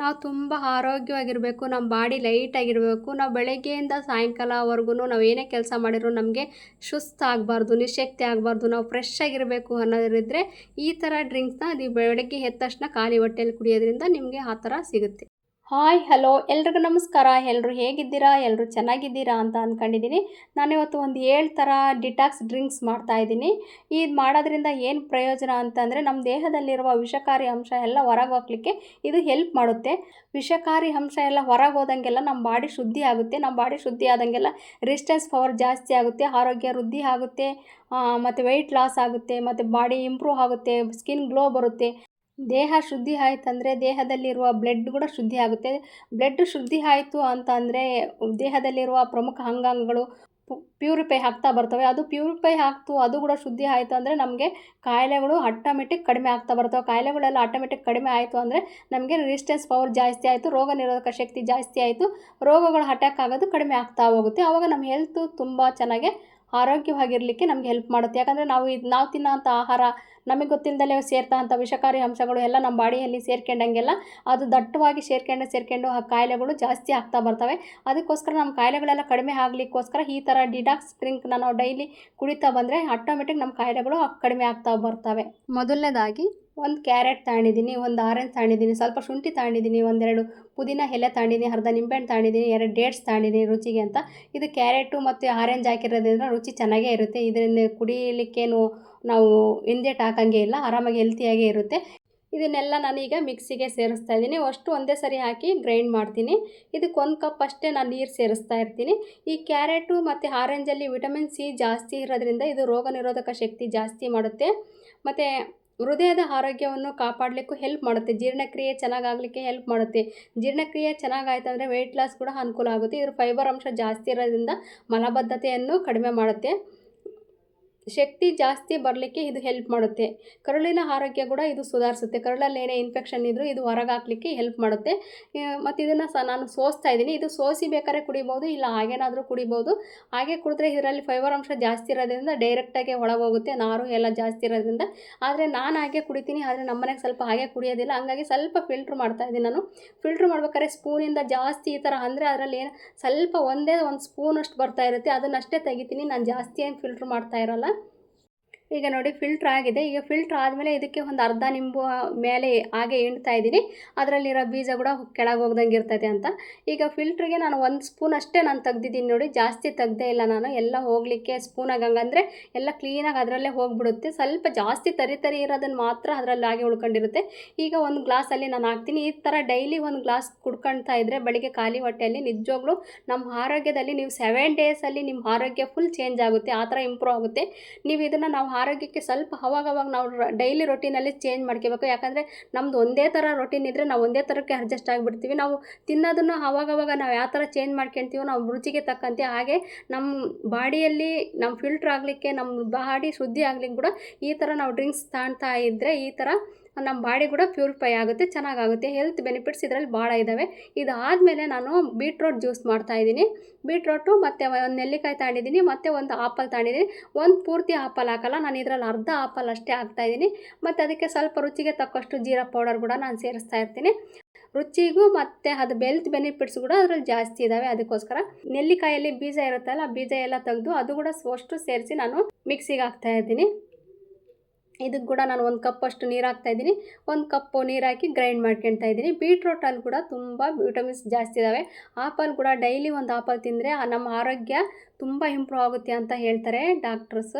ನಾವು ತುಂಬ ಆರೋಗ್ಯವಾಗಿರಬೇಕು, ನಮ್ಮ ಬಾಡಿ ಲೈಟಾಗಿರಬೇಕು, ನಾವು ಬೆಳಗ್ಗೆಯಿಂದ ಸಾಯಂಕಾಲವರೆಗೂ ನಾವು ಏನೇ ಕೆಲಸ ಮಾಡಿದ್ರು ನಮಗೆ ಸುಸ್ತಾಗಬಾರ್ದು ನಿಶಕ್ತಿ ಆಗಬಾರ್ದು, ನಾವು ಫ್ರೆಶ್ ಆಗಿರಬೇಕು ಅನ್ನೋದ್ರಿದ್ರೆ ಈ ಥರ ಡ್ರಿಂಕ್ಸ್ನ ನೀವು ಬೆಳಗ್ಗೆ ಎದ್ದ ತಕ್ಷಣ ಖಾಲಿ ಹೊಟ್ಟೆಯಲ್ಲಿ ಕುಡಿಯೋದ್ರಿಂದ ನಿಮಗೆ ಆ ಥರ ಸಿಗುತ್ತೆ. Hi, hello. ಎಲ್ರಿಗೂ ನಮಸ್ಕಾರ. ಎಲ್ಲರೂ ಹೇಗಿದ್ದೀರಾ? ಎಲ್ಲರೂ ಚೆನ್ನಾಗಿದ್ದೀರಾ ಅಂತ ಅಂದ್ಕೊಂಡಿದ್ದೀನಿ ನಾನಿವತ್ತು ಒಂದು ಏಳು ಥರ ಡಿಟಾಕ್ಸ್ ಡ್ರಿಂಕ್ಸ್ ಮಾಡ್ತಾ ಇದ್ದೀನಿ. ಇದು ಮಾಡೋದ್ರಿಂದ ಏನು ಪ್ರಯೋಜನ ಅಂತಂದರೆ ನಮ್ಮ ದೇಹದಲ್ಲಿರುವ ವಿಷಕಾರಿ ಅಂಶ ಎಲ್ಲ ಹೊರಗೆ ಹೋಗ್ಲಿಕ್ಕೆ ಇದು ಹೆಲ್ಪ್ ಮಾಡುತ್ತೆ. ವಿಷಕಾರಿ ಅಂಶ ಎಲ್ಲ ಹೊರಗೆ ಹೋದಂಗೆಲ್ಲ ನಮ್ಮ ಬಾಡಿ ಶುದ್ಧಿ ಆಗುತ್ತೆ. ನಮ್ಮ ಬಾಡಿ ಶುದ್ಧಿ ಆದಂಗೆಲ್ಲ ರಿಸ್ಟೆನ್ಸ್ ಪವರ್ ಜಾಸ್ತಿ ಆಗುತ್ತೆ. ಆರೋಗ್ಯ ವೃದ್ಧಿ ಆಗುತ್ತೆ. ಮತ್ತು ವೆಯ್ಟ್ ಲಾಸ್ ಆಗುತ್ತೆ. ಮತ್ತು ಬಾಡಿ ಇಂಪ್ರೂವ್ ಆಗುತ್ತೆ. ಸ್ಕಿನ್ ಗ್ಲೋ ಬರುತ್ತೆ. ದೇಹ ಶುದ್ಧಿ ಆಯ್ತಂದರೆ ದೇಹದಲ್ಲಿರುವ ಬ್ಲಡ್ ಕೂಡ ಶುದ್ಧಿ ಆಗುತ್ತೆ. ಬ್ಲಡ್ ಶುದ್ಧಿ ಆಯಿತು ಅಂತ ಅಂದರೆ ದೇಹದಲ್ಲಿರುವ ಪ್ರಮುಖ ಅಂಗಾಂಗಗಳು ಪ್ಯೂರಿಫೈ ಆಗ್ತಾ ಬರ್ತವೆ. ಅದು ಪ್ಯೂರಿಫೈ ಆಗ್ತು, ಅದು ಕೂಡ ಶುದ್ಧಿ ಆಯಿತು ಅಂದರೆ ನಮಗೆ ಕಾಯಿಲೆಗಳು ಆಟೋಮೆಟಿಕ್ ಕಡಿಮೆ ಆಗ್ತಾ ಬರ್ತವೆ. ಕಾಯಿಲೆಗಳೆಲ್ಲ ಆಟೋಮೆಟಿಕ್ ಕಡಿಮೆ ಆಯಿತು ಅಂದರೆ ನಮಗೆ ರೆಸಿಸ್ಟೆನ್ಸ್ ಪವರ್ ಜಾಸ್ತಿ ಆಯಿತು, ರೋಗ ನಿರೋಧಕ ಶಕ್ತಿ ಜಾಸ್ತಿ ಆಯಿತು, ರೋಗಗಳು ಅಟ್ಯಾಕ್ ಆಗೋದು ಕಡಿಮೆ ಆಗ್ತಾ ಹೋಗುತ್ತೆ. ಆವಾಗ ನಮ್ಮ ಹೆಲ್ತು ತುಂಬ ಚೆನ್ನಾಗಿ ಆರೋಗ್ಯವಾಗಿರಲಿಕ್ಕೆ ನಮಗೆ ಹೆಲ್ಪ್ ಮಾಡುತ್ತೆ. ಯಾಕಂದರೆ ನಾವು ಇದು, ನಾವು ತಿನ್ನೋಂಥ ಆಹಾರ ನಮಗೆ ಗೊತ್ತಿಲ್ಲದಲೇ ಸೇರ್ತಾ ಅಂಥ ವಿಷಕಾರಿ ಅಂಶಗಳು ಎಲ್ಲ ನಮ್ಮ ಬಾಡಿಯಲ್ಲಿ ಸೇರ್ಕೊಂಡಂಗೆಲ್ಲ ಅದು ದಟ್ಟವಾಗಿ ಸೇರ್ಕೊಂಡು ಸೇರ್ಕೊಂಡು ಆ ಕಾಯಿಲೆಗಳು ಜಾಸ್ತಿ ಆಗ್ತಾ ಬರ್ತವೆ. ಅದಕ್ಕೋಸ್ಕರ ನಮ್ಮ ಕಾಯಿಲೆಗಳೆಲ್ಲ ಕಡಿಮೆ ಆಗಲಿಕ್ಕೋಸ್ಕರ ಈ ಥರ ಡಿಡಾಕ್ಸ್ ಡ್ರಿಂಕ್ನ ನಾವು ಡೈಲಿ ಕುಡಿತಾ ಬಂದರೆ ಆಟೋಮೆಟಿಕ್ ನಮ್ಮ ಕಾಯಿಲೆಗಳು ಕಡಿಮೆ ಆಗ್ತಾ ಬರ್ತವೆ. ಮೊದಲನೇದಾಗಿ ಒಂದು ಕ್ಯಾರೆಟ್ ತಗೊಂಡಿದ್ದೀನಿ ಒಂದು ಆರೆಂಜ್ ತಗೊಂಡಿದ್ದೀನಿ ಸ್ವಲ್ಪ ಶುಂಠಿ ತಗೊಂಡಿದ್ದೀನಿ ಒಂದೆರಡು ಪುದೀನ ಎಲೆ ತಗೊಂಡಿದ್ದೀನಿ ಅರ್ಧ ನಿಂಬೆಹಣ್ಣು ತಗೊಂಡಿದ್ದೀನಿ ಎರಡು ಡೇಟ್ಸ್ ತಗೊಂಡಿದ್ದೀನಿ ರುಚಿಗೆ ಅಂತ. ಇದು ಕ್ಯಾರೆಟು ಮತ್ತು ಆರೆಂಜ್ ಹಾಕಿರೋದ್ರಿಂದ ರುಚಿ ಚೆನ್ನಾಗೇ ಇರುತ್ತೆ. ಇದರಿಂದ ಕುಡಿಯಲಿಕ್ಕೇನು ನಾವು ಹಿಂದೇಟ್ ಹಾಕಂಗೆ ಇಲ್ಲ, ಆರಾಮಾಗಿ ಹೆಲ್ತಿಯಾಗೇ ಇರುತ್ತೆ. ಇದನ್ನೆಲ್ಲ ನಾನೀಗ ಮಿಕ್ಸಿಗೆ ಸೇರಿಸ್ತಾ ಇದ್ದೀನಿ. ಅಷ್ಟು ಒಂದೇ ಸರಿ ಹಾಕಿ ಗ್ರೈಂಡ್ ಮಾಡ್ತೀನಿ. ಇದಕ್ಕೆ ಒಂದು ಕಪ್ ಅಷ್ಟೇ ನಾನು ನೀರು ಸೇರಿಸ್ತಾ ಇರ್ತೀನಿ. ಈ ಕ್ಯಾರೆಟು ಮತ್ತು ಆರೆಂಜಲ್ಲಿ ವಿಟಮಿನ್ ಸಿ ಜಾಸ್ತಿ ಇರೋದ್ರಿಂದ ಇದು ರೋಗ ನಿರೋಧಕ ಶಕ್ತಿ ಜಾಸ್ತಿ ಮಾಡುತ್ತೆ. ಮತ್ತು ಹೃದಯದ ಆರೋಗ್ಯವನ್ನು ಕಾಪಾಡಲಿಕ್ಕೂ ಹೆಲ್ಪ್ ಮಾಡುತ್ತೆ. ಜೀರ್ಣಕ್ರಿಯೆ ಚೆನ್ನಾಗಾಗಲಿಕ್ಕೆ ಹೆಲ್ಪ್ ಮಾಡುತ್ತೆ. ಜೀರ್ಣಕ್ರಿಯೆ ಚೆನ್ನಾಗಾಯ್ತು ಅಂದರೆ ವೆಯ್ಟ್ ಲಾಸ್ ಕೂಡ ಅನುಕೂಲ ಆಗುತ್ತೆ. ಇದ್ರ ಫೈಬರ್ ಅಂಶ ಜಾಸ್ತಿ ಇರೋದ್ರಿಂದ ಮಲಬದ್ಧತೆಯನ್ನು ಕಡಿಮೆ ಮಾಡುತ್ತೆ. ಶಕ್ತಿ ಜಾಸ್ತಿ ಬರಲಿಕ್ಕೆ ಇದು ಹೆಲ್ಪ್ ಮಾಡುತ್ತೆ. ಕರುಳಿನ ಆರೋಗ್ಯ ಕೂಡ ಇದು ಸುಧಾರಿಸುತ್ತೆ. ಕರುಳಲ್ಲಿ ಏನೇ ಇನ್ಫೆಕ್ಷನ್ ಇದ್ದರೂ ಇದು ಹೊರಗೆ ಹಾಕ್ಲಿಕ್ಕೆ ಹೆಲ್ಪ್ ಮಾಡುತ್ತೆ. ಮತ್ತು ಇದನ್ನು ಸಹ ನಾನು ಸೋಸ್ತಾ ಇದ್ದೀನಿ. ಇದು ಸೋಸಿ ಬೇಕಾದ್ರೆ ಕುಡಿಬೋದು, ಇಲ್ಲ ಹಾಗೇನಾದರೂ ಕುಡಿಬೋದು. ಹಾಗೆ ಕುಡಿದ್ರೆ ಇದರಲ್ಲಿ ಫೈಬರ್ ಅಂಶ ಜಾಸ್ತಿ ಇರೋದ್ರಿಂದ ಡೈರೆಕ್ಟಾಗಿ ಒಳಗೋಗುತ್ತೆ, ನಾರು ಎಲ್ಲ ಜಾಸ್ತಿ ಇರೋದ್ರಿಂದ. ಆದರೆ ನಾನು ಹಾಗೆ ಕುಡಿತೀನಿ, ಆದರೆ ನಮ್ಮನೆಗೆ ಸ್ವಲ್ಪ ಹಾಗೆ ಕುಡಿಯೋದಿಲ್ಲ. ಹಂಗಾಗಿ ಸ್ವಲ್ಪ ಫಿಲ್ಟ್ರ್ ಮಾಡ್ತಾ ಇದ್ದೀನಿ ನಾನು. ಫಿಲ್ಟ್ರ್ ಮಾಡ್ಬೇಕಾದ್ರೆ ಸ್ಪೂನಿಂದ ಜಾಸ್ತಿ ಈ ಥರ ಅಂದರೆ ಅದರಲ್ಲಿ ಏನು, ಸ್ವಲ್ಪ ಒಂದೇ ಒಂದು ಸ್ಪೂನಷ್ಟು ಬರ್ತಾ ಇರುತ್ತೆ. ಅದನ್ನಷ್ಟೇ ತೆಗಿತೀನಿ. ನಾನು ಜಾಸ್ತಿ ಏನು ಫಿಲ್ಟ್ರ್ ಮಾಡ್ತಾ ಇರೋಲ್ಲ. ಈಗ ನೋಡಿ ಫಿಲ್ಟ್ರ್ ಆಗಿದೆ. ಈಗ ಫಿಲ್ಟ್ರ್ ಆದಮೇಲೆ ಇದಕ್ಕೆ ಒಂದು ಅರ್ಧ ನಿಂಬು ಮೇಲೆ ಹಾಗೆ ಹಿಂಡ್ತಾ ಇದ್ದೀನಿ. ಅದರಲ್ಲಿರೋ ಬೀಜ ಕೂಡ ಕೆಳಗೆ ಹೋಗ್ದಂಗೆ ಇರ್ತೈತೆ ಅಂತ. ಈಗ ಫಿಲ್ಟ್ರಿಗೆ ನಾನು ಒಂದು ಸ್ಪೂನ್ ಅಷ್ಟೇ ನಾನು ತೆಗ್ದಿದ್ದೀನಿ ನೋಡಿ. ಜಾಸ್ತಿ ತೆಗ್ದೇ ಇಲ್ಲ ನಾನು. ಎಲ್ಲ ಹೋಗಲಿಕ್ಕೆ ಸ್ಪೂನ್ ಹಂಗಂದರೆ ಎಲ್ಲ ಕ್ಲೀನಾಗಿ ಅದರಲ್ಲೇ ಹೋಗಿಬಿಡುತ್ತೆ. ಸ್ವಲ್ಪ ಜಾಸ್ತಿ ತರಿ ತರಿ ಇರೋದನ್ನು ಮಾತ್ರ ಅದರಲ್ಲಿ ಹಾಗೆ ಉಳ್ಕೊಂಡಿರುತ್ತೆ. ಈಗ ಒಂದು ಗ್ಲಾಸಲ್ಲಿ ನಾನು ಹಾಕ್ತೀನಿ. ಈ ಥರ ಡೈಲಿ ಒಂದು ಗ್ಲಾಸ್ ಕುಡ್ಕೊಳ್ತಾ ಇದ್ದರೆ ಬೆಳಿಗ್ಗೆ ಖಾಲಿ ಹೊಟ್ಟೆಯಲ್ಲಿ ನಿಜವಾಗ್ಲೂ ನಮ್ಮ ಆರೋಗ್ಯದಲ್ಲಿ ನೀವು ಸೆವೆನ್ ಡೇಸಲ್ಲಿ ನಿಮ್ಮ ಆರೋಗ್ಯ ಫುಲ್ ಚೇಂಜ್ ಆಗುತ್ತೆ. ಆ ಥರ ಇಂಪ್ರೂವ್ ಆಗುತ್ತೆ. ನೀವು ಇದನ್ನು ನಾವು ಆರೋಗ್ಯಕ್ಕೆ ಸ್ವಲ್ಪ ಅವಾಗವಾಗ ನಾವು ಡೈಲಿ ರೊಟೀನಲ್ಲಿ ಚೇಂಜ್ ಮಾಡ್ಕೋಬೇಕು. ಯಾಕಂದರೆ ನಮ್ಮದು ಒಂದೇ ಥರ ರೊಟೀನ್ ಇದ್ದರೆ ನಾವು ಒಂದೇ ಥರಕ್ಕೆ ಅಡ್ಜಸ್ಟ್ ಆಗಿಬಿಡ್ತೀವಿ. ನಾವು ತಿನ್ನೋದನ್ನು ಅವಾಗವಾಗ ನಾವು ಯಾವ ಥರ ಚೇಂಜ್ ಮಾಡ್ಕೊಳ್ತೀವೋ ನಾವು ರುಚಿಗೆ ತಕ್ಕಂತೆ ಹಾಗೆ ನಮ್ಮ ಬಾಡಿಯಲ್ಲಿ ನಮ್ಮ ಫಿಲ್ಟ್ರ್ ಆಗಲಿಕ್ಕೆ, ನಮ್ಮ ಬಾಡಿ ಶುದ್ಧಿ ಆಗ್ಲಿಕ್ಕೆ ಕೂಡ ಈ ಥರ ನಾವು ಡ್ರಿಂಕ್ಸ್ ತಾಣ್ತಾ ಇದ್ದರೆ ಈ ಥರ ನಮ್ಮ ಬಾಡಿ ಕೂಡ ಪ್ಯೂರಿಫೈ ಆಗುತ್ತೆ, ಚೆನ್ನಾಗಾಗುತ್ತೆ, ಹೆಲ್ತ್ ಬೆನಿಫಿಟ್ಸ್ ಇದರಲ್ಲಿ ಭಾಳ ಇದ್ದಾವೆ ಇದಾದಮೇಲೆ ನಾನು ಬೀಟ್ರೋಟ್ ಜ್ಯೂಸ್ ಮಾಡ್ತಾಯಿದ್ದೀನಿ ಬೀಟ್ರೋಟು ಮತ್ತು ಒಂದು ನೆಲ್ಲಿಕಾಯಿ ತಗೊಂಡಿದ್ದೀನಿ, ಮತ್ತು ಒಂದು ಆಪಲ್ ತಗೊಂಡಿದ್ದೀನಿ. ಒಂದು ಪೂರ್ತಿ ಆಪಲ್ ಹಾಕಲ್ಲ, ನಾನು ಇದರಲ್ಲಿ ಅರ್ಧ ಆಪಲ್ ಅಷ್ಟೇ ಹಾಕ್ತಾಯಿದ್ದೀನಿ ಮತ್ತು ಅದಕ್ಕೆ ಸ್ವಲ್ಪ ರುಚಿಗೆ ತಕ್ಕಷ್ಟು ಜೀರಾ ಪೌಡರ್ ಕೂಡ ನಾನು ಸೇರಿಸ್ತಾ ಇರ್ತೀನಿ. ರುಚಿಗೂ ಮತ್ತು ಅದು ಬೆಲ್ತ್ ಬೆನಿಫಿಟ್ಸ್ ಕೂಡ ಅದರಲ್ಲಿ ಜಾಸ್ತಿ ಇದ್ದಾವೆ ಅದಕ್ಕೋಸ್ಕರ. ನೆಲ್ಲಿಕಾಯಲ್ಲಿ ಬೀಜ ಇರುತ್ತಲ್ಲ, ಬೀಜ ಎಲ್ಲ ತೆಗೆದು ಅದು ಕೂಡ ಅಷ್ಟು ಸೇರಿಸಿ ನಾನು ಮಿಕ್ಸಿಗೆ ಹಾಕ್ತಾ ಇದ್ದೀನಿ. ಇದಕ್ಕೆ ಕೂಡ ನಾನು ಒಂದು ಕಪ್ಪಷ್ಟು ನೀರು ಹಾಕ್ತಾಯಿದ್ದೀನಿ ಒಂದು ಕಪ್ಪು ನೀರು ಹಾಕಿ ಗ್ರೈಂಡ್ ಮಾಡ್ಕೊಳ್ತಾ ಇದ್ದೀನಿ. ಬೀಟ್ರೋಟಲ್ಲಿ ಕೂಡ ತುಂಬ ವಿಟಮಿನ್ಸ್ ಜಾಸ್ತಿ ಇದ್ದಾವೆ ಆಪಲ್ ಕೂಡ ಡೈಲಿ ಒಂದು ಆಪಲ್ ತಿಂದರೆ ನಮ್ಮ ಆರೋಗ್ಯ ತುಂಬ ಇಂಪ್ರೂವ್ ಆಗುತ್ತೆ ಅಂತ ಹೇಳ್ತಾರೆ ಡಾಕ್ಟರ್ಸ್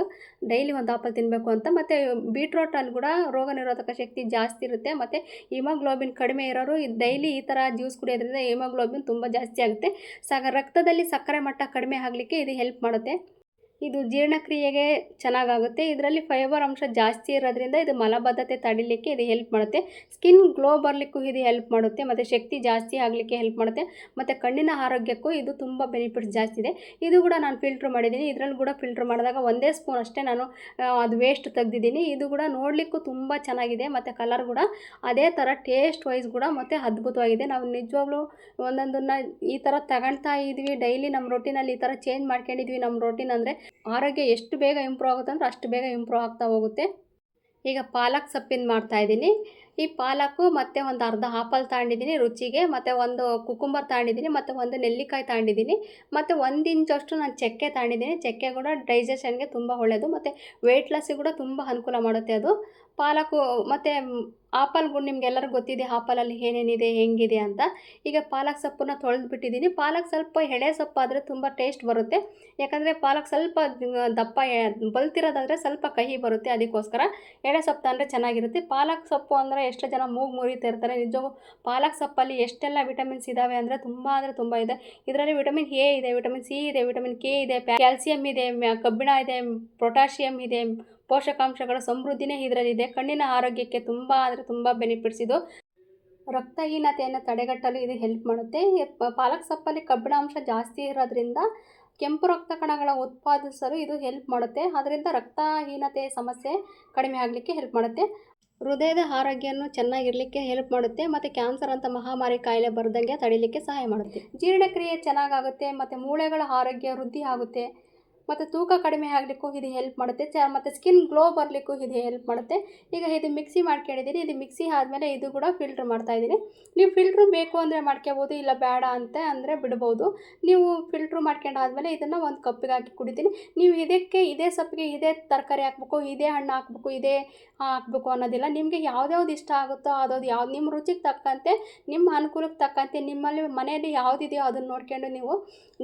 ಡೈಲಿ ಒಂದು ಆಪಲ್ ತಿನ್ನಬೇಕು ಅಂತ. ಮತ್ತು ಬೀಟ್ರೋಟಲ್ಲಿ ಕೂಡ ರೋಗ ನಿರೋಧಕ ಶಕ್ತಿ ಜಾಸ್ತಿ ಇರುತ್ತೆ. ಮತ್ತು ಹಿಮೋಗ್ಲೋಬಿನ್ ಕಡಿಮೆ ಇರೋರು ಡೈಲಿ ಈ ಥರ ಜ್ಯೂಸ್ ಕುಡಿಯೋದ್ರಿಂದ ಹಿಮೋಗ್ಲೋಬಿನ್ ತುಂಬ ಜಾಸ್ತಿ ಆಗುತ್ತೆ. ಸಗ ರಕ್ತದಲ್ಲಿ ಸಕ್ಕರೆ ಮಟ್ಟ ಕಡಿಮೆ ಆಗಲಿಕ್ಕೆ ಇದು ಹೆಲ್ಪ್ ಮಾಡುತ್ತೆ. ಇದು ಜೀರ್ಣಕ್ರಿಯೆಗೆ ಚೆನ್ನಾಗಾಗುತ್ತೆ. ಇದರಲ್ಲಿ ಫೈಬರ್ ಅಂಶ ಜಾಸ್ತಿ ಇರೋದ್ರಿಂದ ಇದು ಮಲಬದ್ಧತೆ ತಡಿಲಿಕ್ಕೆ ಇದು ಹೆಲ್ಪ್ ಮಾಡುತ್ತೆ. ಸ್ಕಿನ್ ಗ್ಲೋ ಬರಲಿಕ್ಕೂ ಇದು ಹೆಲ್ಪ್ ಮಾಡುತ್ತೆ. ಮತ್ತು ಶಕ್ತಿ ಜಾಸ್ತಿ ಆಗಲಿಕ್ಕೆ ಹೆಲ್ಪ್ ಮಾಡುತ್ತೆ. ಮತ್ತು ಕಣ್ಣಿನ ಆರೋಗ್ಯಕ್ಕೂ ಇದು ತುಂಬ ಬೆನಿಫಿಟ್ಸ್ ಜಾಸ್ತಿ ಇದೆ. ಇದು ಕೂಡ ನಾನು ಫಿಲ್ಟ್ರ್ ಮಾಡಿದ್ದೀನಿ. ಇದರಲ್ಲಿ ಕೂಡ ಫಿಲ್ಟ್ರ್ ಮಾಡಿದಾಗ ಒಂದೇ ಸ್ಪೂನ್ ಅಷ್ಟೇ ನಾನು ಅದು ವೇಸ್ಟ್ ತೆಗ್ದಿದ್ದೀನಿ. ಇದು ಕೂಡ ನೋಡಲಿಕ್ಕೂ ತುಂಬ ಚೆನ್ನಾಗಿದೆ. ಮತ್ತು ಕಲರ್ ಕೂಡ ಅದೇ ಥರ ಟೇಸ್ಟ್ ವೈಸ್ ಕೂಡ ಮತ್ತು ಅದ್ಭುತವಾಗಿದೆ. ನಾವು ನಿಜವಾಗ್ಲೂ ಒಂದೊಂದನ್ನು ಈ ಥರ ತಗೊಳ್ತಾ ಇದ್ವಿ. ಡೈಲಿ ನಮ್ಮ ರೊಟೀನಲ್ಲಿ ಈ ಥರ ಚೇಂಜ್ ಮಾಡ್ಕೊಂಡಿದ್ವಿ ನಮ್ಮ ರೊಟೀನ್ ಅಂದರೆ ಆರೋಗ್ಯ ಎಷ್ಟು ಬೇಗ ಇಂಪ್ರೂವ್ ಆಗುತ್ತೆ ಅಂದರೆ ಅಷ್ಟು ಬೇಗ ಇಂಪ್ರೂವ್ ಆಗ್ತಾ ಹೋಗುತ್ತೆ. ಈಗ ಪಾಲಕ್ ಸೊಪ್ಪಿನ ಮಾಡ್ತಾಯಿದ್ದೀನಿ ಈ ಪಾಲಕ್ಕು ಮತ್ತು ಒಂದು ಅರ್ಧ ಆಪಲ್ ತಗೊಂಡಿದ್ದೀನಿ ರುಚಿಗೆ, ಮತ್ತು ಒಂದು ಕುಕುಂಬರ್ ತಗೊಂಡಿದ್ದೀನಿ, ಮತ್ತು ಒಂದು ನೆಲ್ಲಿಕಾಯಿ ತಗೊಂಡಿದ್ದೀನಿ, ಮತ್ತು ಒಂದು ಇಂಚಷ್ಟು ನಾನು ಚಕ್ಕೆ ತಗೊಂಡಿದ್ದೀನಿ. ಚಕ್ಕೆ ಕೂಡ ಡೈಜೆಷನ್ಗೆ ತುಂಬ ಒಳ್ಳೆಯದು ಮತ್ತು ವೆಯ್ಟ್ ಲಾಸಿಗೆ ಕೂಡ ತುಂಬ ಅನುಕೂಲ ಮಾಡುತ್ತೆ ಅದು. ಪಾಲಕು, ಮತ್ತು ಆಪಲ್ ನಿಮ್ಗೆ ನಿಮ್ಗೆಲ್ಲರಿಗೂ ಗೊತ್ತಿದೆ ಆಪಲಲ್ಲಿ ಏನೇನಿದೆ, ಹೆಂಗಿದೆ ಅಂತ. ಈಗ ಪಾಲಕ್ ಸೊಪ್ಪನ್ನ ತೊಳೆದು ಬಿಟ್ಟಿದ್ದೀನಿ ಪಾಲಕ್ ಸ್ವಲ್ಪ ಎಳೆ ಸೊಪ್ಪಾದರೆ ತುಂಬ ಟೇಸ್ಟ್ ಬರುತ್ತೆ. ಯಾಕಂದರೆ ಪಾಲಕ್ ಸ್ವಲ್ಪ ದಪ್ಪ ಬಲ್ತಿರೋದಾದರೆ ಸ್ವಲ್ಪ ಕಹಿ ಬರುತ್ತೆ ಅದಕ್ಕೋಸ್ಕರ. ಎಳೆ ಸೊಪ್ಪು ತಂದರೆ ಚೆನ್ನಾಗಿರುತ್ತೆ. ಪಾಲಕ್ ಸೊಪ್ಪು ಅಂದರೆ ಎಷ್ಟು ಜನ ಮೂಗು ಮುರಿತಾ ಇರ್ತಾರೆ. ನಿಜವಾಗೂ ಪಾಲಕ್ ಸೊಪ್ಪಲ್ಲಿ ಎಷ್ಟೆಲ್ಲ ವಿಟಮಿನ್ಸ್ ಇದ್ದಾವೆ ಅಂದರೆ ತುಂಬ ಅಂದರೆ ತುಂಬ ಇದೆ. ಇದರಲ್ಲಿ ವಿಟಮಿನ್ ಎ ಇದೆ, ವಿಟಮಿನ್ ಸಿ ಇದೆ, ವಿಟಮಿನ್ ಕೆ ಇದೆ, ಕ್ಯಾಲ್ಸಿಯಂ ಇದೆ ಕಬ್ಬಿಣ ಇದೆ, ಪೊಟ್ಯಾಷಿಯಂ ಇದೆ ಪೋಷಕಾಂಶಗಳ ಸಮೃದ್ಧಿನೇ ಇದರಲ್ಲಿದೆ. ಕಣ್ಣಿನ ಆರೋಗ್ಯಕ್ಕೆ ತುಂಬ ಅಂದರೆ ತುಂಬ ಬೆನಿಫಿಟ್ಸ್ ಇದು. ರಕ್ತಹೀನತೆಯನ್ನು ತಡೆಗಟ್ಟಲು ಇದು ಹೆಲ್ಪ್ ಮಾಡುತ್ತೆ. ಪಾಲಕ್ ಸೊಪ್ಪಲ್ಲಿ ಕಬ್ಬಿಣಾಂಶ ಜಾಸ್ತಿ ಇರೋದ್ರಿಂದ ಕೆಂಪು ರಕ್ತ ಕಣಗಳ ಉತ್ಪಾದಿಸಲು ಇದು ಹೆಲ್ಪ್ ಮಾಡುತ್ತೆ. ಅದರಿಂದ ರಕ್ತಹೀನತೆ ಸಮಸ್ಯೆ ಕಡಿಮೆ ಆಗಲಿಕ್ಕೆ ಹೆಲ್ಪ್ ಮಾಡುತ್ತೆ. ಹೃದಯದ ಆರೋಗ್ಯವನ್ನು ಚೆನ್ನಾಗಿರಲಿಕ್ಕೆ ಹೆಲ್ಪ್ ಮಾಡುತ್ತೆ. ಮತ್ತು ಕ್ಯಾನ್ಸರ್ ಅಂತ ಮಹಾಮಾರಿ ಕಾಯಿಲೆ ಬರದಂಗೆ ತಡೀಲಿಕ್ಕೆ ಸಹಾಯ ಮಾಡುತ್ತೆ. ಜೀರ್ಣಕ್ರಿಯೆ ಚೆನ್ನಾಗಾಗುತ್ತೆ. ಮತ್ತು ಮೂಳೆಗಳ ಆರೋಗ್ಯ ವೃದ್ಧಿ ಆಗುತ್ತೆ. ಮತ್ತು ತೂಕ ಕಡಿಮೆ ಆಗಲಿಕ್ಕೂ ಇದು ಹೆಲ್ಪ್ ಮಾಡುತ್ತೆ. ಚ, ಮತ್ತು ಸ್ಕಿನ್ ಗ್ಲೋ ಬರಲಿಕ್ಕೂ ಇದು ಹೆಲ್ಪ್ ಮಾಡುತ್ತೆ. ಈಗ ಇದು ಮಿಕ್ಸಿ ಮಾಡ್ಕೊಂಡಿದ್ದೀನಿ ಇದು ಮಿಕ್ಸಿ ಆದಮೇಲೆ ಇದು ಕೂಡ ಫಿಲ್ಟ್ರ್ ಮಾಡ್ತಾಯಿದ್ದೀನಿ ನೀವು ಫಿಲ್ಟ್ರ್ ಬೇಕು ಅಂದರೆ ಮಾಡ್ಕೋಬೋದು ಇಲ್ಲ ಬೇಡ ಅಂತ ಅಂದರೆ ಬಿಡ್ಬೋದು. ನೀವು ಫಿಲ್ಟ್ರ್ ಮಾಡ್ಕೊಂಡು ಆದಮೇಲೆ ಇದನ್ನು ಒಂದು ಕಪ್ಪಿಗೆ ಹಾಕಿ ಕುಡಿತೀನಿ. ನೀವು ಇದಕ್ಕೆ ಇದೇ ಸೊಪ್ಪಿಗೆ ಇದೇ ತರಕಾರಿ ಹಾಕ್ಬೇಕು, ಇದೇ ಹಣ್ಣು ಹಾಕ್ಬೇಕು, ಇದೇ ಹಾಕ್ಬೇಕು ಅನ್ನೋದಿಲ್ಲ. ನಿಮಗೆ ಯಾವ್ದ್ಯಾವ್ದು ಇಷ್ಟ ಆಗುತ್ತೋ ಅದಾವ್ದು ಯಾವ್ದು ನಿಮ್ಮ ರುಚಿಗೆ ತಕ್ಕಂತೆ, ನಿಮ್ಮ ಅನುಕೂಲಕ್ಕೆ ತಕ್ಕಂತೆ, ನಿಮ್ಮಲ್ಲಿ ಮನೆಯಲ್ಲಿ ಯಾವುದಿದೆಯೋ ಅದನ್ನು ನೋಡ್ಕೊಂಡು ನೀವು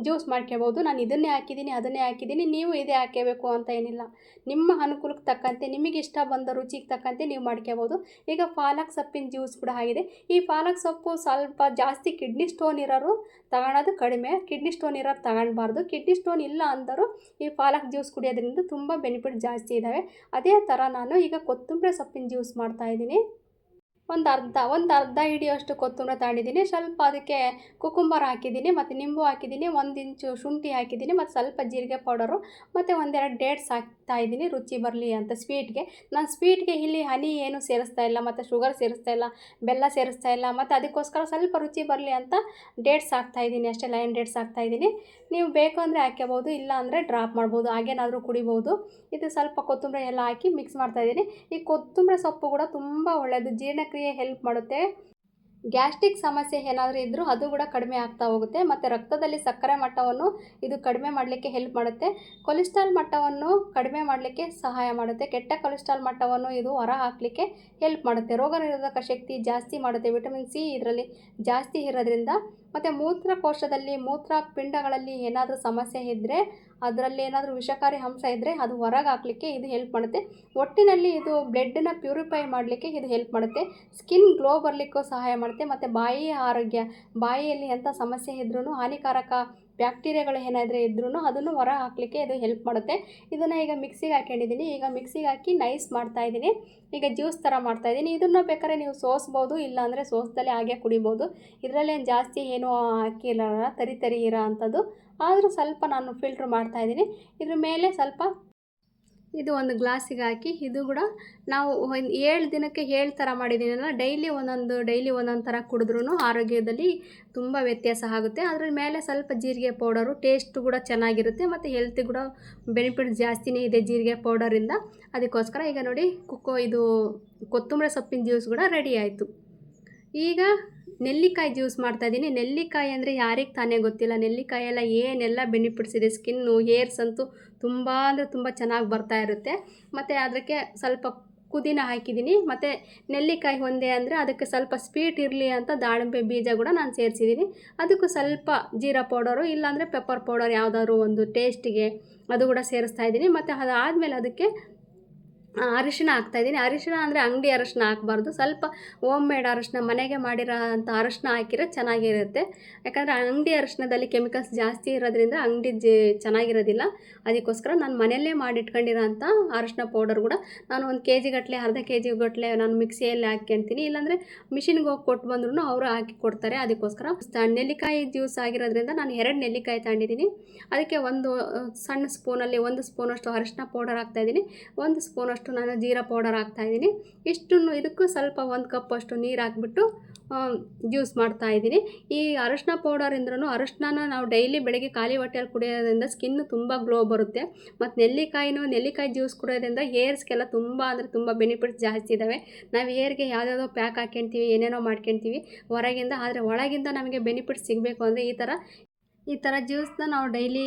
ಜ್ಯೂಸ್ ಮಾಡ್ಕೋಬೋದು ನಾನು ಇದನ್ನೇ ಹಾಕಿದ್ದೀನಿ, ಅದನ್ನೇ ಹಾಕಿದ್ದೀನಿ. ನೀವು ಇದೇ ಹಾಕ್ಕೋಬೇಕು ಅಂತ ಏನಿಲ್ಲ. ನಿಮ್ಮ ಅನುಕೂಲಕ್ಕೆ ತಕ್ಕಂತೆ, ನಿಮಗೆ ಇಷ್ಟ ಬಂದ ರುಚಿಗೆ ತಕ್ಕಂತೆ ನೀವು ಮಾಡ್ಕೋಬೋದು ಈಗ ಪಾಲಕ್ ಸೊಪ್ಪಿನ ಜ್ಯೂಸ್ ಕೂಡ ಆಗಿದೆ. ಈ ಪಾಲಕ್ ಸೊಪ್ಪು ಸ್ವಲ್ಪ ಜಾಸ್ತಿ ಕಿಡ್ನಿ ಸ್ಟೋನ್ ಇರೋರು ತಗೊಳೋದು ಕಡಿಮೆ. ಕಿಡ್ನಿ ಸ್ಟೋನ್ ಇರೋರು ತಗೊಳ್ಬಾರ್ದು. ಕಿಡ್ನಿ ಸ್ಟೋನ್ ಇಲ್ಲ ಅಂದರೂ ಈ ಪಾಲಕ್ ಜ್ಯೂಸ್ ಕುಡಿಯೋದ್ರಿಂದ ತುಂಬ ಬೆನಿಫಿಟ್ ಜಾಸ್ತಿ ಇದ್ದಾವೆ. ಅದೇ ಥರ ನಾನು ಈಗ ಕೊತ್ತಂಬರಿ ಸೊಪ್ಪಿನ ಜ್ಯೂಸ್ ಮಾಡ್ತಾಯಿದ್ದೀನಿ ಒಂದು ಅರ್ಧ ಒಂದು ಅರ್ಧ ಹಿಡಿಯೋಷ್ಟು ಕೊತ್ತಂಬರಿ ತಗೊಂಡಿದ್ದೀನಿ. ಸ್ವಲ್ಪ ಅದಕ್ಕೆ ಕುಕುಂಬರ್ ಹಾಕಿದ್ದೀನಿ, ಮತ್ತು ನಿಂಬು ಹಾಕಿದ್ದೀನಿ, ಒಂದು ಇಂಚು ಶುಂಠಿ ಹಾಕಿದ್ದೀನಿ, ಮತ್ತು ಸ್ವಲ್ಪ ಜೀರಿಗೆ ಪೌಡರು, ಮತ್ತು ಒಂದೆರಡು ಡೇಟ್ಸ್ ಹಾಕ್ತಾ ಇದ್ದೀನಿ ರುಚಿ ಬರಲಿ ಅಂತ ಸ್ವೀಟ್ಗೆ ನಾನು ಸ್ವೀಟ್ಗೆ ಇಲ್ಲಿ ಹನಿ ಏನು ಸೇರಿಸ್ತಾ ಇಲ್ಲ, ಮತ್ತು ಶುಗರ್ ಸೇರಿಸ್ತಾ ಇಲ್ಲ, ಬೆಲ್ಲ ಸೇರಿಸ್ತಾ ಇಲ್ಲ, ಮತ್ತು ಅದಕ್ಕೋಸ್ಕರ ಸ್ವಲ್ಪ ರುಚಿ ಬರಲಿ ಅಂತ ಡೇಟ್ಸ್ ಹಾಕ್ತಾ ಇದ್ದೀನಿ, ಅಷ್ಟೇ ಲೈನ್ ಡೇಟ್ಸ್ ಹಾಕ್ತಾ ಇದ್ದೀನಿ. ನೀವು ಬೇಕು ಅಂದರೆ ಹಾಕ್ಕೋಬೋದು ಇಲ್ಲ ಅಂದರೆ ಡ್ರಾಪ್ ಮಾಡ್ಬೋದು, ಹಾಗೇನಾದರೂ ಕುಡಿಬೋದು. ಇದು ಸ್ವಲ್ಪ ಕೊತ್ತಂಬರಿ ಎಲ್ಲ ಹಾಕಿ ಮಿಕ್ಸ್ ಮಾಡ್ತಾಯಿದ್ದೀನಿ ಈ ಕೊತ್ತಂಬರಿ ಸೊಪ್ಪು ಕೂಡ ತುಂಬ ಒಳ್ಳೆಯದು ಜೀರ್ಣಕ್ರಿಯೆ ಹೆಲ್ಪ್ ಮಾಡುತ್ತೆ. ಗ್ಯಾಸ್ಟ್ರಿಕ್ ಸಮಸ್ಯೆ ಏನಾದರೂ ಇದ್ದರೂ ಅದು ಕೂಡ ಕಡಿಮೆ ಆಗ್ತಾ ಹೋಗುತ್ತೆ. ಮತ್ತು ರಕ್ತದಲ್ಲಿ ಸಕ್ಕರೆ ಮಟ್ಟವನ್ನು ಇದು ಕಡಿಮೆ ಮಾಡಲಿಕ್ಕೆ ಹೆಲ್ಪ್ ಮಾಡುತ್ತೆ. ಕೊಲೆಸ್ಟ್ರಾಲ್ ಮಟ್ಟವನ್ನು ಕಡಿಮೆ ಮಾಡಲಿಕ್ಕೆ ಸಹಾಯ ಮಾಡುತ್ತೆ. ಕೆಟ್ಟ ಕೊಲೆಸ್ಟ್ರಾಲ್ ಮಟ್ಟವನ್ನು ಇದು ಹೊರ ಹಾಕಲಿಕ್ಕೆ ಹೆಲ್ಪ್ ಮಾಡುತ್ತೆ. ರೋಗ ಶಕ್ತಿ ಜಾಸ್ತಿ ಮಾಡುತ್ತೆ. ವಿಟಮಿನ್ ಸಿ ಇದರಲ್ಲಿ ಜಾಸ್ತಿ ಇರೋದ್ರಿಂದ ಮತ್ತು ಮೂತ್ರಕೋಶದಲ್ಲಿ ಮೂತ್ರಪಿಂಡಗಳಲ್ಲಿ ಏನಾದರೂ ಸಮಸ್ಯೆ ಇದ್ದರೆ ಅದರಲ್ಲಿ ಏನಾದರೂ ವಿಷಕಾರಿ ಅಂಶ ಇದ್ದರೆ ಅದು ಹೊರಗೆ ಹಾಕಲಿಕ್ಕೆ ಇದು ಹೆಲ್ಪ್ ಮಾಡುತ್ತೆ. ಒಟ್ಟಿನಲ್ಲಿ ಇದು ಬ್ಲಡ್ಡನ್ನ ಪ್ಯೂರಿಫೈ ಮಾಡಲಿಕ್ಕೆ ಇದು ಹೆಲ್ಪ್ ಮಾಡುತ್ತೆ. ಸ್ಕಿನ್ ಗ್ಲೋ ಬರಲಿಕ್ಕೂ ಸಹಾಯ ಮಾಡುತ್ತೆ. ಮತ್ತು ಬಾಯಿಯ ಆರೋಗ್ಯ, ಬಾಯಿಯಲ್ಲಿ ಎಂಥ ಸಮಸ್ಯೆ ಇದ್ರೂ ಹಾನಿಕಾರಕ ಬ್ಯಾಕ್ಟೀರಿಯಾಗಳು ಏನಾದರೆ ಇದ್ರೂ ಅದನ್ನು ಹೊರ ಹಾಕಲಿಕ್ಕೆ ಇದು ಹೆಲ್ಪ್ ಮಾಡುತ್ತೆ. ಇದನ್ನು ಈಗ ಮಿಕ್ಸಿಗೆ ಹಾಕೊಂಡಿದ್ದೀನಿ ಈಗ ಮಿಕ್ಸಿಗೆ ಹಾಕಿ ನೈಸ್ ಮಾಡ್ತಾ ಇದ್ದೀನಿ ಈಗ ಜ್ಯೂಸ್ ಥರ ಮಾಡ್ತಾಯಿದ್ದೀನಿ ಇದನ್ನು ಬೇಕಾದ್ರೆ ನೀವು ಸೋಸ್ಬೋದು, ಇಲ್ಲಾಂದರೆ ಸೋಸ್ದಲ್ಲೇ ಹಾಗೆ ಕುಡಿಬೋದು. ಇದರಲ್ಲೇನು ಜಾಸ್ತಿ ಏನೂ ಹಾಕಿಲ್ಲ ತರಿ ತರಿ ಇರೋ ಅಂಥದ್ದು. ಆದರೂ ಸ್ವಲ್ಪ ನಾನು ಫಿಲ್ಟ್ರ್ ಮಾಡ್ತಾಯಿದ್ದೀನಿ ಇದ್ರ ಮೇಲೆ ಸ್ವಲ್ಪ ಇದು ಒಂದು ಗ್ಲಾಸಿಗೆ ಹಾಕಿ, ಇದು ಕೂಡ ನಾವು ಒಂದು ಏಳು ದಿನಕ್ಕೆ ಏಳು ಥರ ಮಾಡಿದ್ದೀನಲ್ಲ ಡೈಲಿ ಒಂದೊಂದು ಡೈಲಿ ಒಂದೊಂದು ಥರ ಕುಡಿದ್ರೂ ಆರೋಗ್ಯದಲ್ಲಿ ತುಂಬ ವ್ಯತ್ಯಾಸ ಆಗುತ್ತೆ. ಅದ್ರ ಮೇಲೆ ಸ್ವಲ್ಪ ಜೀರಿಗೆ ಪೌಡರು, ಟೇಸ್ಟ್ ಕೂಡ ಚೆನ್ನಾಗಿರುತ್ತೆ. ಮತ್ತು ಹೆಲ್ತ್ ಕೂಡ ಬೆನಿಫಿಟ್ ಜಾಸ್ತಿನೇ ಇದೆ ಜೀರಿಗೆ ಪೌಡರಿಂದ. ಅದಕ್ಕೋಸ್ಕರ ಈಗ ನೋಡಿ ಕುಕ್ಕೋ ಇದು ಕೊತ್ತಂಬರಿ ಸೊಪ್ಪಿನ ಜ್ಯೂಸ್ ಕೂಡ ರೆಡಿ ಆಯಿತು. ಈಗ ನೆಲ್ಲಿಕಾಯಿ ಜ್ಯೂಸ್ ಮಾಡ್ತಾ ಇದ್ದೀನಿ. ನೆಲ್ಲಿಕಾಯಿ ಅಂದರೆ ಯಾರಿಗೆ ತಾನೇ ಗೊತ್ತಿಲ್ಲ. ನೆಲ್ಲಿಕಾಯಿ ಎಲ್ಲ ಏನೆಲ್ಲ ಬೆನಿಫಿಟ್ಸ್ ಇದೆ ಸ್ಕಿನ್ನು, ಹೇರ್ಸ್ ಅಂತೂ ತುಂಬ ಅಂದರೆ ತುಂಬ ಚೆನ್ನಾಗಿ ಬರ್ತಾ ಇರುತ್ತೆ. ಮತ್ತು ಅದಕ್ಕೆ ಸ್ವಲ್ಪ ಕುದಿನ ಹಾಕಿದ್ದೀನಿ. ಮತ್ತು ನೆಲ್ಲಿಕಾಯಿ ಒಂದೇ ಅಂದರೆ ಅದಕ್ಕೆ ಸ್ವಲ್ಪ ಸ್ವೀಟ್ ಇರಲಿ ಅಂತ ದಾಳಿಂಬೆ ಬೀಜ ಕೂಡ ನಾನು ಸೇರಿಸಿದ್ದೀನಿ. ಅದಕ್ಕೂ ಸ್ವಲ್ಪ ಜೀರಾ ಪೌಡರು, ಇಲ್ಲಾಂದರೆ ಪೆಪ್ಪರ್ ಪೌಡರ್ ಯಾವುದಾದ್ರು ಒಂದು ಟೇಸ್ಟಿಗೆ ಅದು ಕೂಡ ಸೇರಿಸ್ತಾ ಇದ್ದೀನಿ. ಮತ್ತು ಅದಾದಮೇಲೆ ಅದಕ್ಕೆ ಆ, ಹಾಕ್ತಾ ಇದ್ದೀನಿ. ಅರಿಶಿಣ ಅಂದರೆ ಅಂಗಡಿ ಅರಿಶಿಣ ಹಾಕ್ಬಾರ್ದು. ಸ್ವಲ್ಪ ಓಮ್ ಮೇಡ್ ಅರಿಶಿಣ ಮನೆಗೆ ಮಾಡಿರೋ ಅಂಥ ಅರಿಶಿಣ ಹಾಕಿರೋ ಚೆನ್ನಾಗಿರುತ್ತೆ. ಯಾಕಂದರೆ ಅಂಗಡಿ ಅರಿಶಿಣದಲ್ಲಿ ಕೆಮಿಕಲ್ಸ್ ಜಾಸ್ತಿ ಇರೋದ್ರಿಂದ ಅಂಗಡಿ ಜೇ ಚೆನ್ನಾಗಿರೋದಿಲ್ಲ. ಅದಕ್ಕೋಸ್ಕರ ನಾನು ಮನೆಯಲ್ಲೇ ಮಾಡಿಟ್ಕೊಂಡಿರೋ ಅಂಥ ಅರಿಶಿಣ ಪೌಡರ್ ಕೂಡ ನಾನು ಒಂದು ಕೆ ಜಿ ಗಟ್ಟಲೆ ಅರ್ಧ ಕೆ ಜಿ ಗಟ್ಟಲೆ ನಾನು ಮಿಕ್ಸಿಯಲ್ಲಿ ಹಾಕ್ಕೊಂತೀನಿ. ಇಲ್ಲಾಂದರೆ ಮಿಷಿನ್ಗೆ ಹೋಗಿ ಕೊಟ್ಟು ಬಂದ್ರೂ ಅವರು ಹಾಕಿ ಕೊಡ್ತಾರೆ. ಅದಕ್ಕೋಸ್ಕರ ನೆಲ್ಲಿಕಾಯಿ ಜ್ಯೂಸ್ ಆಗಿರೋದ್ರಿಂದ ನಾನು ಎರಡು ನೆಲ್ಲಿಕಾಯಿ ತಗೊಂಡಿದ್ದೀನಿ. ಅದಕ್ಕೆ ಒಂದು ಸಣ್ಣ ಸ್ಪೂನಲ್ಲಿ ಒಂದು ಸ್ಪೂನಷ್ಟು ಅರಿಶಿಣ ಪೌಡರ್ ಹಾಕ್ತಾಯಿದ್ದೀನಿ ಒಂದು ಸ್ಪೂನಷ್ಟು ನಾನು ಜೀರಾ ಪೌಡರ್ ಹಾಕ್ತಾಯಿದ್ದೀನಿ ಇಷ್ಟನ್ನು ಇದಕ್ಕೂ ಸ್ವಲ್ಪ ಒಂದು ಕಪ್ಪಷ್ಟು ನೀರು ಹಾಕ್ಬಿಟ್ಟು ಜ್ಯೂಸ್ ಮಾಡ್ತಾ ಇದ್ದೀನಿ. ಈ ಅರಶಿನ ಪೌಡರಿಂದ್ರೂ ಅರಶಿನ ನಾವು ಡೈಲಿ ಬೆಳಗ್ಗೆ ಖಾಲಿ ಹೊಟ್ಟೆಯಲ್ಲಿ ಕುಡಿಯೋದ್ರಿಂದ ಸ್ಕಿನ್ ತುಂಬ ಗ್ಲೋ ಬರುತ್ತೆ. ಮತ್ತು ನೆಲ್ಲಿಕಾಯಿನೂ, ನೆಲ್ಲಿಕಾಯಿ ಜ್ಯೂಸ್ ಕುಡಿಯೋದ್ರಿಂದ ಹೇರ್ಸ್ಗೆಲ್ಲ ತುಂಬ ಅಂದರೆ ತುಂಬ ಬೆನಿಫಿಟ್ಸ್ ಜಾಸ್ತಿ ಇದ್ದಾವೆ ನಾವು ಹೇರ್ಗೆ ಯಾವುದ್ಯಾವುದೋ ಪ್ಯಾಕ್ ಹಾಕ್ಕೊಂತೀವಿ ಏನೇನೋ ಮಾಡ್ಕೊತೀವಿ. ಹೊರಗಿಂದ, ಆದರೆ ಒಳಗಿಂದ ನಮಗೆ ಬೆನಿಫಿಟ್ಸ್ ಸಿಗಬೇಕು ಅಂದರೆ ಈ ಥರ ಈ ಥರ ಜ್ಯೂಸನ್ನ ನಾವು ಡೈಲಿ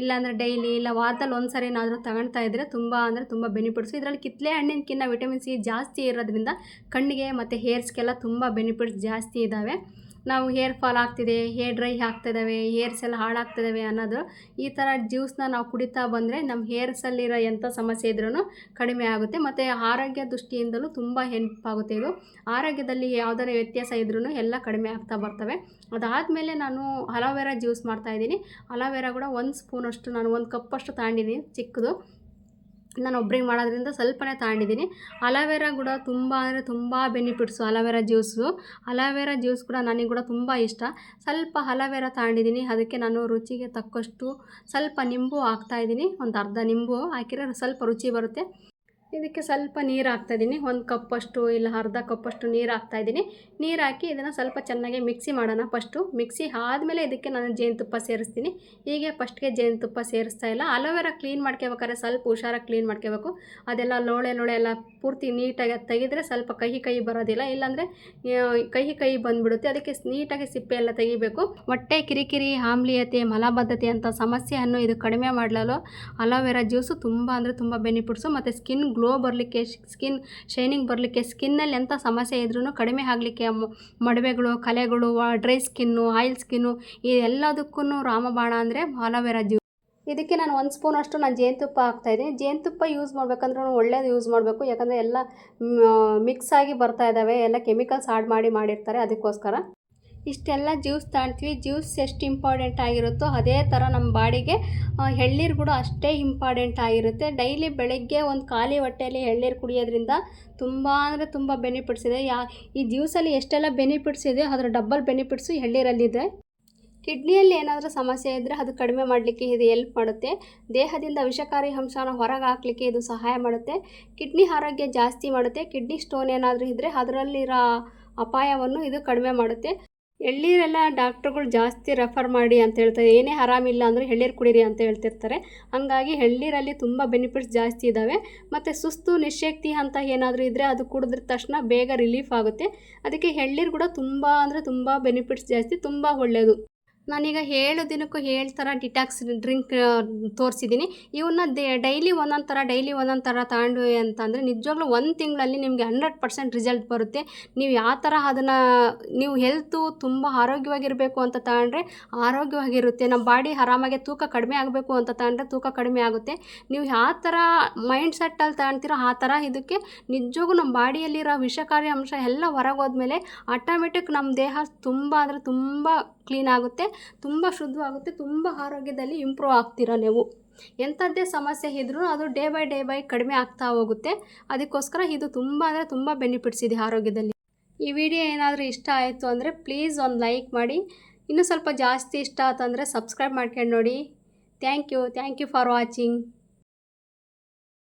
ಇಲ್ಲಾಂದರೆ ಡೈಲಿ ಇಲ್ಲ ವಾರದಲ್ಲಿ ಒಂದು ಸರಿನಾದರೂ ತಗೊಳ್ತಾ ಇದ್ದರೆ ತುಂಬ ಅಂದರೆ ತುಂಬ ಬೆನಿಫಿಟ್ಸು. ಇದರಲ್ಲಿ ಕಿತ್ತಲೆ ಹಣ್ಣಿನಕಿನ್ನ ವಿಟಮಿನ್ ಸಿ ಜಾಸ್ತಿ ಇರೋದ್ರಿಂದ ಕಣ್ಣಿಗೆ ಮತ್ತು ಹೇರ್ಸ್ಗೆಲ್ಲ ತುಂಬ ಬೆನಿಫಿಟ್ಸ್ ಜಾಸ್ತಿ ಇದ್ದಾವೆ. ನಾವು ಹೇರ್ ಫಾಲ್ ಆಗ್ತಿದೆ, ಹೇರ್ ಡ್ರೈ ಆಗ್ತಿದ್ದಾವೆ ಹೇರ್ಸ್ ಎಲ್ಲ ಹಾಳಾಗ್ತಿದ್ದಾವೆ ಅನ್ನೋದು ಈ ಥರ ಜ್ಯೂಸನ್ನ ನಾವು ಕುಡಿತಾ ಬಂದರೆ ನಮ್ಮ ಹೇರ್ಸಲ್ಲಿರೋ ಎಂಥ ಸಮಸ್ಯೆ ಇದ್ರೂ ಕಡಿಮೆ ಆಗುತ್ತೆ. ಮತ್ತು ಆರೋಗ್ಯ ದೃಷ್ಟಿಯಿಂದಲೂ ತುಂಬ ಹೆಲ್ಪ್ ಆಗುತ್ತೆ ಇದು. ಆರೋಗ್ಯದಲ್ಲಿ ಯಾವುದಾದ್ರು ವ್ಯತ್ಯಾಸ ಇದ್ರೂ ಎಲ್ಲ ಕಡಿಮೆ ಆಗ್ತಾ ಬರ್ತವೆ. ಅದಾದಮೇಲೆ ನಾನು ಅಲೋವೆರಾ ಜ್ಯೂಸ್ ಮಾಡ್ತಾಯಿದ್ದೀನಿ ಅಲೋವೆರಾ ಕೂಡ ಒಂದು ಸ್ಪೂನಷ್ಟು, ನಾನು ಒಂದು ಕಪ್ಪಷ್ಟು ತಗೊಂಡಿದ್ದೀನಿ ಚಿಕ್ಕದು. ನಾನು ಒಬ್ಬರಿಗೆ ಮಾಡೋದ್ರಿಂದ ಸ್ವಲ್ಪನೇ ತಗೊಂಡಿದ್ದೀನಿ. ಅಲೋವೆರಾ ಕೂಡ ತುಂಬ ಅಂದರೆ ತುಂಬ benefits aloe vera juice aloe vera juice ಕೂಡ ನನಗೆ ಕೂಡ ತುಂಬ ಇಷ್ಟ. ಸ್ವಲ್ಪ ಅಲೋವೆರಾ ತಗೊಂಡಿದ್ದೀನಿ. ಅದಕ್ಕೆ ನಾನು ರುಚಿಗೆ ತಕ್ಕಷ್ಟು ಸ್ವಲ್ಪ ನಿಂಬು ಹಾಕ್ತಾಯಿದ್ದೀನಿ ಒಂದು ಅರ್ಧ ನಿಂಬು ಹಾಕಿದ್ರೆ ಸ್ವಲ್ಪ ರುಚಿ ಬರುತ್ತೆ. ಇದಕ್ಕೆ ಸ್ವಲ್ಪ ನೀರು ಹಾಕ್ತಾಯಿದ್ದೀನಿ ಒಂದು ಕಪ್ಪಷ್ಟು ಇಲ್ಲ ಅರ್ಧ ಕಪ್ಪಷ್ಟು ನೀರು ಹಾಕ್ತಾಯಿದ್ದೀನಿ ನೀರು ಹಾಕಿ ಇದನ್ನು ಸ್ವಲ್ಪ ಚೆನ್ನಾಗಿ ಮಿಕ್ಸಿ ಮಾಡೋಣ. ಫಸ್ಟು ಮಿಕ್ಸಿ ಆದಮೇಲೆ ಇದಕ್ಕೆ ನಾನು ಜೇನುತುಪ್ಪ ಸೇರಿಸ್ತೀನಿ. ಹೀಗೆ ಫಸ್ಟ್ಗೆ ಜೇನುತುಪ್ಪ ಸೇರಿಸ್ತಾ ಇಲ್ಲ. ಅಲೋವೆರಾ ಕ್ಲೀನ್ ಮಾಡ್ಕೋಬೇಕಾದ್ರೆ ಸ್ವಲ್ಪ ಹುಷಾರಾಗಿ ಕ್ಲೀನ್ ಮಾಡ್ಕೋಬೇಕು. ಅದೆಲ್ಲ ಲೋಳೆ ಲೋಳೆ ಎಲ್ಲ ಪೂರ್ತಿ ನೀಟಾಗಿ ತೆಗೆದ್ರೆ ಸ್ವಲ್ಪ ಕಹಿ ಕಹಿ ಬರೋದಿಲ್ಲ. ಇಲ್ಲಾಂದರೆ ಕಹಿ ಕಹಿ ಬಂದುಬಿಡುತ್ತೆ. ಅದಕ್ಕೆ ನೀಟಾಗಿ ಸಿಪ್ಪೆ ಎಲ್ಲ ತೆಗಿಬೇಕು. ಹೊಟ್ಟೆ ಕಿರಿಕಿರಿ, ಆಮ್ಲೀಯತೆ, ಮಲಬದ್ಧತೆ ಅಂತ ಸಮಸ್ಯೆಯನ್ನು ಇದು ಕಡಿಮೆ ಮಾಡಲು ಅಲೋವೆರಾ ಜ್ಯೂಸು ತುಂಬ ಅಂದರೆ ತುಂಬ ಬೆನಿಫಿಟ್ಸು. ಮತ್ತು ಸ್ಕಿನ್ ಗ್ಲೋ ಬರಲಿಕ್ಕೆ ಸ್ಕಿನ್ ಶೈನಿಂಗ್ ಬರಲಿಕ್ಕೆ ಸ್ಕಿನ್ನಲ್ಲಿ ಎಂಥ ಸಮಸ್ಯೆ ಇದ್ರೂ ಕಡಿಮೆ ಆಗಲಿಕ್ಕೆ ಮಡವೆಗಳು, ಕಲೆಗಳು ಡ್ರೈ ಸ್ಕಿನ್ನು ಆಯಿಲ್ ಸ್ಕಿನ್ನು ಈ ಎಲ್ಲದಕ್ಕೂ ರಾಮಬಾಣ ಅಂದರೆ ಅಲೋವೆರಾ ಜ್ಯೂಸ್. ಇದಕ್ಕೆ ನಾನು ಒಂದು ಸ್ಪೂನ್ ಅಷ್ಟು ನಾನು ಜೇನುತುಪ್ಪ ಹಾಕ್ತಾಯಿದ್ದೀನಿ ಜೇನುತುಪ್ಪ ಯೂಸ್ ಮಾಡಬೇಕಂದ್ರೆ ಒಳ್ಳೇದು ಯೂಸ್ ಮಾಡಬೇಕು. ಯಾಕಂದರೆ ಎಲ್ಲ ಮಿಕ್ಸ್ ಆಗಿ ಬರ್ತಾ ಇದ್ದಾವೆ ಎಲ್ಲ ಕೆಮಿಕಲ್ಸ್ ಆಡ್ ಮಾಡಿ ಮಾಡಿರ್ತಾರೆ. ಅದಕ್ಕೋಸ್ಕರ. ಇಷ್ಟೆಲ್ಲ ಜ್ಯೂಸ್ ತಗೊಳ್ತೀವಿ. ಜ್ಯೂಸ್ ಎಷ್ಟು ಇಂಪಾರ್ಟೆಂಟ್ ಆಗಿರುತ್ತೋ ಅದೇ ಥರ ನಮ್ಮ ಬಾಡಿಗೆ ಎಳ್ನೀರು ಕೂಡ ಅಷ್ಟೇ ಇಂಪಾರ್ಟೆಂಟ್ ಆಗಿರುತ್ತೆ. ಡೈಲಿ ಬೆಳಗ್ಗೆ ಒಂದು ಖಾಲಿ ಹೊಟ್ಟೆಯಲ್ಲಿ ಎಳ್ನೀರು ಕುಡಿಯೋದ್ರಿಂದ ತುಂಬ ಅಂದರೆ ತುಂಬ ಬೆನಿಫಿಟ್ಸ್ ಇದೆ. ಯಾ, ಈ ಜ್ಯೂಸಲ್ಲಿ ಎಷ್ಟೆಲ್ಲ ಬೆನಿಫಿಟ್ಸ್ ಇದೆ, ಅದರ ಡಬ್ಬಲ್ ಬೆನಿಫಿಟ್ಸು ಎಳ್ನೀರಲ್ಲಿದೆ ಕಿಡ್ನಿಯಲ್ಲಿ ಏನಾದರೂ ಸಮಸ್ಯೆ ಇದ್ದರೆ ಅದು ಕಡಿಮೆ ಮಾಡಲಿಕ್ಕೆ ಇದು ಎಲ್ಪ್ ಮಾಡುತ್ತೆ. ದೇಹದಿಂದ ವಿಷಕಾರಿ ಅಂಶನ ಹೊರಗೆ ಹಾಕಲಿಕ್ಕೆ ಇದು ಸಹಾಯ ಮಾಡುತ್ತೆ. ಕಿಡ್ನಿ ಆರೋಗ್ಯ ಜಾಸ್ತಿ ಮಾಡುತ್ತೆ. ಕಿಡ್ನಿ ಸ್ಟೋನ್ ಏನಾದರೂ ಇದ್ದರೆ ಅದರಲ್ಲಿರೋ ಅಪಾಯವನ್ನು ಇದು ಕಡಿಮೆ ಮಾಡುತ್ತೆ. ಎಳ್ನೀರೆಲ್ಲ ಡಾಕ್ಟ್ರುಗಳು ಜಾಸ್ತಿ ರೆಫರ್ ಮಾಡಿ ಅಂತ ಹೇಳ್ತಾರೆ. ಏನೇ ಆರಾಮಿಲ್ಲ ಅಂದರೆ ಎಳ್ಳೀರು ಕುಡೀರಿ ಅಂತ ಹೇಳ್ತಿರ್ತಾರೆ. ಹಾಗಾಗಿ ಎಳ್ಳೀರಲ್ಲಿ ತುಂಬ ಬೆನಿಫಿಟ್ಸ್ ಜಾಸ್ತಿ ಇದ್ದಾವೆ ಮತ್ತು ಸುಸ್ತು ನಿಶಕ್ತಿ ಅಂತ ಏನಾದರೂ ಇದ್ದರೆ ಅದು ಕುಡಿದ್ರ ತಕ್ಷಣ ಬೇಗ ರಿಲೀಫ್ ಆಗುತ್ತೆ. ಅದಕ್ಕೆ ಎಳ್ಳೀರು ಕೂಡ ತುಂಬ ಅಂದರೆ ತುಂಬ ಬೆನಿಫಿಟ್ಸ್ ಜಾಸ್ತಿ, ತುಂಬ ಒಳ್ಳೆಯದು ನಾನೀಗ ಹೇಳು ದಿನಕ್ಕೂ ಏಳು ಥರ ಡಿಟಾಕ್ಸ್ ಡ್ರಿಂಕ್ ತೋರಿಸಿದ್ದೀನಿ ಇವನ್ನ ಡೈಲಿ ಒಂದೊಂದು ಥರ ಡೈಲಿ ಒಂದೊಂದು ಥರ ತಗೊಂಡು ಅಂತಂದರೆ ನಿಜವಾಗ್ಲೂ ಒಂದು ತಿಂಗಳಲ್ಲಿ ನಿಮಗೆ ಹಂಡ್ರೆಡ್ ಪರ್ಸೆಂಟ್ ರಿಸಲ್ಟ್ ಬರುತ್ತೆ. ನೀವು ಯಾವ ಥರ ಅದನ್ನು, ನೀವು ಹೆಲ್ತು ತುಂಬ ಆರೋಗ್ಯವಾಗಿರಬೇಕು ಅಂತ ತಗೊಂಡ್ರೆ ಆರೋಗ್ಯವಾಗಿರುತ್ತೆ. ನಮ್ಮ ಬಾಡಿ ಆರಾಮಾಗಿ ತೂಕ ಕಡಿಮೆ ಆಗಬೇಕು ಅಂತ ತಗೊಂಡ್ರೆ ತೂಕ ಕಡಿಮೆ ಆಗುತ್ತೆ. ನೀವು ಯಾವ ಥರ ಮೈಂಡ್ ಸೆಟ್ಟಲ್ಲಿ ತಗೊಳ್ತೀರೋ ಆ ಥರ ಇದಕ್ಕೆ ನಿಜವಾಗೂ ನಮ್ಮ ಬಾಡಿಯಲ್ಲಿರೋ ವಿಷಕಾರಿ ಅಂಶ ಎಲ್ಲ ಹೊರಗೋದ್ಮೇಲೆ ಆಟೋಮೆಟಿಕ್ ನಮ್ಮ ದೇಹ ತುಂಬ ಅಂದರೆ ತುಂಬ ಕ್ಲೀನ್ ಆಗುತ್ತೆ, ತುಂಬ ಶುದ್ಧವಾಗುತ್ತೆ, ತುಂಬ ಆರೋಗ್ಯದಲ್ಲಿ ಇಂಪ್ರೂವ್ ಆಗ್ತೀರ ನೀವು. ಎಂಥದ್ದೇ ಸಮಸ್ಯೆ ಇದ್ರೂ ಅದು ಡೇ ಬೈ ಡೇ ಬೈ ಕಡಿಮೆ ಆಗ್ತಾ ಹೋಗುತ್ತೆ. ಅದಕ್ಕೋಸ್ಕರ ಇದು ತುಂಬ ಅಂದರೆ ತುಂಬ ಬೆನಿಫಿಟ್ಸ್ ಇದೆ ಆರೋಗ್ಯದಲ್ಲಿ. ಈ ವಿಡಿಯೋ ಏನಾದರೂ ಇಷ್ಟ ಆಯಿತು ಅಂದರೆ ಪ್ಲೀಸ್ ಒಂದು ಲೈಕ್ ಮಾಡಿ. ಇನ್ನೂ ಸ್ವಲ್ಪ ಜಾಸ್ತಿ ಇಷ್ಟ ಆತಂದರೆ ಸಬ್ಸ್ಕ್ರೈಬ್ ಮಾಡ್ಕೊಂಡು ನೋಡಿ. Thank you thank you for watching